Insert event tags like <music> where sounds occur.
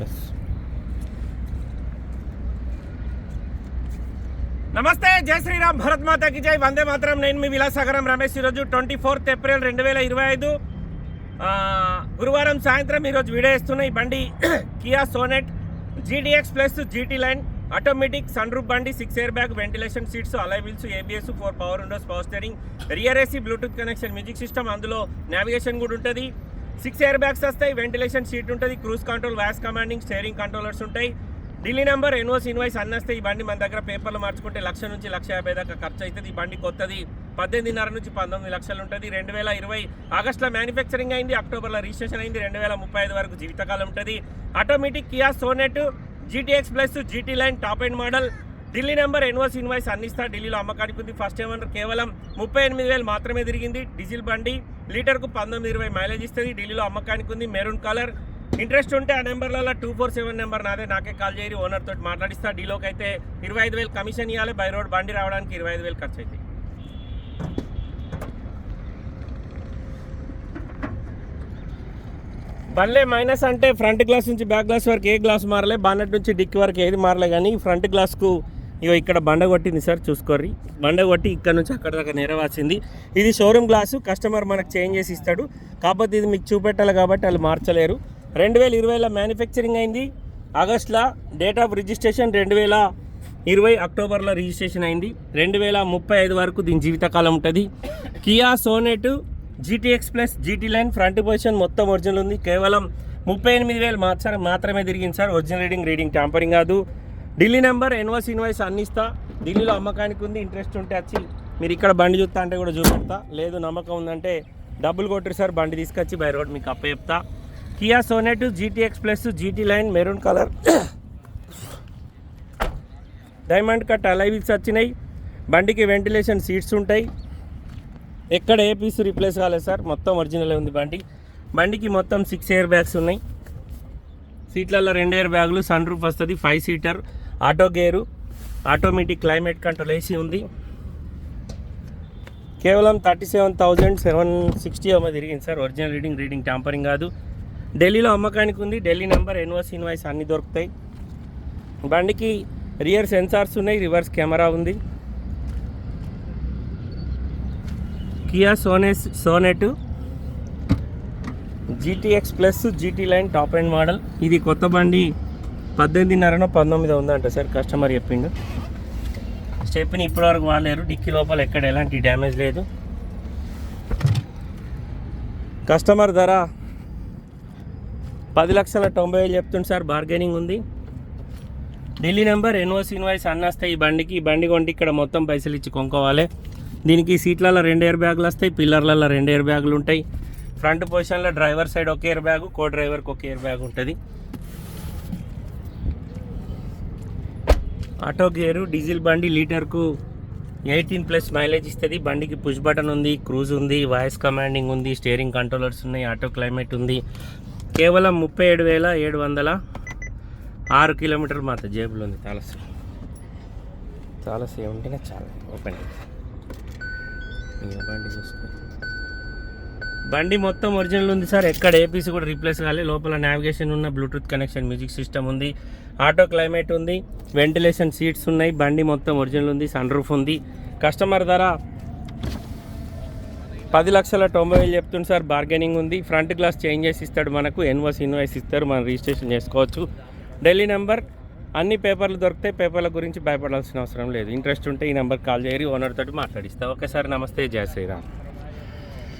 Plus నమస్తే జై శ్రీరామ్ భరత్ మాతాకి జై. వందే మాత్రం. నేను మీ విలాసాగరం రమేష్. ఈరోజు ట్వంటీ ఫోర్త్ ఏప్రిల్ రెండు వేల ఇరవై ఐదు. గురువారం సాయంత్రం ఈరోజు వీడియో ఇస్తున్న ఈ బండి <clears throat> Kia Sonet GTX plus GT line automatic sun roof బండి six air bag ventilation seats alloy wheels ABS four power windows power steering rear AC Bluetooth connection music system అందులో నావిగేషన్ కూడా ఉంటుంది. సిక్స్ ఎయిర్ బ్యాగ్స్ వస్తాయి ventilation seat ఉంటుంది cruise control voice commanding steering controllers ఉంటాయి. Delhi number ఎన్ఓస్ invoice అన్ని వస్తే ఈ బండి మన దగ్గర పేపర్లు మార్చుకుంటే లక్ష నుంచి లక్ష యాభై దాకా ఖర్చు అవుతుంది. ఈ బండి కొత్తది. పద్దెనిమిదిన్నర నుంచి పంతొమ్మిది లక్షలు ఉంటుంది. రెండు వేల ఇరవై ఆగస్టులో మ్యానుఫ్యాక్చరింగ్ అయింది. అక్టోబర్లో రిజిస్ట్రేషన్ అయింది. రెండు వేల ముప్పై ఐదు వరకు జీవితకాలం ఉంటుంది. Automatic Kia Sonet GTX plus GT line top end model Delhi number ఎన్వర్స్ invoice అందిస్తా ఢిల్లీలో అమ్మకానికి ఉంది. ఫస్ట్ ఏమన్నారు? కేవలం ముప్పై ఎనిమిది వేలు మాత్రమే తిరిగింది. డీజిల్ బండి లీటర్కు పంతొమ్మిది ఇరవై మైలేజ్ ఇస్తుంది. ఢిల్లీలో అమ్మకానికి ఉంది. Maroon colour. ఇంట్రెస్ట్ ఉంటే ఆ నెంబర్లలో టూ ఫోర్ సెవెన్ నెంబర్ నాదే. నాకే కాల్ చేయరు. ఓనర్ తోటి మాట్లాడిస్తా. డీలోకి అయితే ఇరవై ఐదు వేలు కమిషన్ ఇవ్వాలి బై రోడ్ బండి రావడానికి ఇరవై ఐదు వేలు ఖర్చు అవుతాయి బండ్లే మైనస్ అంటే ఫ్రంట్ గ్లాస్ నుంచి బ్యాక్ గ్లాస్ వరకు ఏ గ్లాస్ మారలే. బాన్నెట్ నుంచి డిక్కి వరకు ఏది మారలే కానీ ఫ్రంట్ గ్లాస్కు ఇగో ఇక్కడ బండ కొట్టింది సార్ చూసుకోర్రి. బండ కొట్టి ఇక్కడ నుంచి అక్కడ దాకా నెరవాల్సింది ఇది షోరూమ్ గ్లాసు కస్టమర్ మనకు చేంజ్ చేసి ఇస్తాడు. కాకపోతే ఇది మీకు చూపెట్టాలి కాబట్టి వాళ్ళు మార్చలేరు. రెండు వేల ఇరవైలో మ్యానుఫ్యాక్చరింగ్ అయింది. ఆగస్ట్లో డేట్ ఆఫ్ రిజిస్ట్రేషన్ రెండు వేల ఇరవై అక్టోబర్లో రిజిస్ట్రేషన్ అయింది. రెండు వేల ముప్పై ఐదు వరకు దీని జీవితకాలం ఉంటుంది. Kia Sonet GTX plus GT line front position మొత్తం ఒరిజినల్ ఉంది. కేవలం ముప్పై ఎనిమిది వేలు మాత్రం మాత్రమే తిరిగింది sir. Original reading reading tampering కాదు. ఢిల్లీ నెంబర్ ఎన్వాస్ ఇన్వాయిస్ అన్ని ఇస్తా ఢిల్లీలో అమ్మకానికి ఉంది ఇంట్రెస్ట్ ఉంటే వచ్చి మీరు ఇక్కడ బండి చూస్తా అంటే కూడా చూపెడతా. లేదు నమ్మకం ఉందంటే డబ్బులు కొట్టరు సార్ బండి తీసుకొచ్చి బై రోడ్ మీకు అప్ప చెప్తా Kia Sonet GTX plus GT line maroon colour. Diamond cut alloy wheels వచ్చినాయి. బండికి వెంటిలేషన్ సీట్స్ ఉంటాయి. ఎక్కడ ఏ పీస్ రీప్లేస్ కాలేదు సార్ మొత్తం ఒరిజినల్ ఉంది బండి. బండికి మొత్తం సిక్స్ ఎయిర్ బ్యాగ్స్ ఉన్నాయి. సీట్లలో రెండు ఎయిర్ బ్యాగులు సన్ రూఫ్ వస్తుంది five seater auto gear automatic climate control AC ఉంది. కేవలం thirty seven thousand seven sixty అమ్మ తిరిగింది sir. Original reading reading tampering కాదు. ఢిల్లీలో అమ్మకానికి ఉంది. ఢిల్లీ నెంబర్ ఎన్వాస్ ఇన్వాయిస్ అన్నీ దొరుకుతాయి. బండికి రియర్ సెన్సార్స్ ఉన్నాయి. రివర్స్ కెమెరా ఉంది. Kia సోనెస్ Sonet GTX plus GT line top end model. ఇది కొత్త బండి. పద్దెనిమిదిన్నరనో పంతొమ్మిది ఉందంట సార్ కస్టమర్ చెప్పిండు. స్టెప్ని ఇప్పటివరకు వాడలేరు. డిక్కీ లోపల ఎక్కడ ఎలాంటి డ్యామేజ్ లేదు. కస్టమర్ ధర పది లక్షల తొంభై వేలు చెప్తుంది సార్. బార్గెనింగ్ ఉంది. ఢిల్లీ నెంబర్ ఎన్ఓస్ ఇన్వాయిస్ అన్న వస్తాయి ఈ బండికి. ఈ బండి కొంటే ఇక్కడ మొత్తం పైసలు ఇచ్చి కొనుక్కోవాలి. దీనికి సీట్లలో రెండు ఎయిర్ బ్యాగులు వస్తాయి. పిల్లర్లలో రెండు ఎయిర్ బ్యాగులు ఉంటాయి. ఫ్రంట్ పొజిషన్లో డ్రైవర్ సైడ్ ఒక ఎయిర్ బ్యాగు కో డ్రైవర్కి ఒక ఎయిర్ బ్యాగ్ ఉంటుంది. ఆటో గేరు డీజిల్ బండి లీటర్కు ఎయిటీన్ ప్లస్ మైలేజ్ ఇస్తుంది. బండికి పుష్ బటన్ ఉంది క్రూజ్ ఉంది వాయిస్ కమాండింగ్ ఉంది స్టీరింగ్ కంట్రోలర్స్ ఉన్నాయి ఆటో క్లైమేట్ ఉంది. కేవలం ముప్పై ఏడు వేల ఏడు వందల ఆరు కిలోమీటర్లు మాత్రం జేబులో ఉంది చాలా చాలా సేవ్ ఉంటేనే చాలా ఓపెన్ బండి చూసుకో. బండి మొత్తం ఒరిజినల్ ఉంది సార్. ఎక్కడ ఏపీసీ కూడా రీప్లేస్ కాలే. లోపల నావిగేషన్ ఉన్న బ్లూటూత్ కనెక్షన్ మ్యూజిక్ సిస్టమ్ ఉంది. ఆటో క్లైమేట్ ఉంది. వెంటిలేషన్ సీట్స్ ఉన్నాయి. బండి మొత్తం ఒరిజినల్ ఉంది సన్ రూఫ్ ఉంది. కస్టమర్ ధర పది లక్షల తొంభై వేలు చెప్తుంది సార్. బార్గెనింగ్ ఉంది. ఫ్రంట్ గ్లాస్ చేంజ్ చేసి ఇస్తాడు మనకు. ఎన్వాస్ ఇన్వాయిస్ ఇస్తారు. మనం రిజిస్ట్రేషన్ చేసుకోవచ్చు. ఢిల్లీ నెంబర్ అన్ని పేపర్లు దొరికితే పేపర్ల గురించి భయపడాల్సిన అవసరం లేదు. ఇంట్రెస్ట్ ఉంటే ఈ నెంబర్ కాల్ చేయరు. ఓనర్ తోటి మాట్లాడిస్తా. Okay sir. నమస్తే. జయ శ్రీరామ్.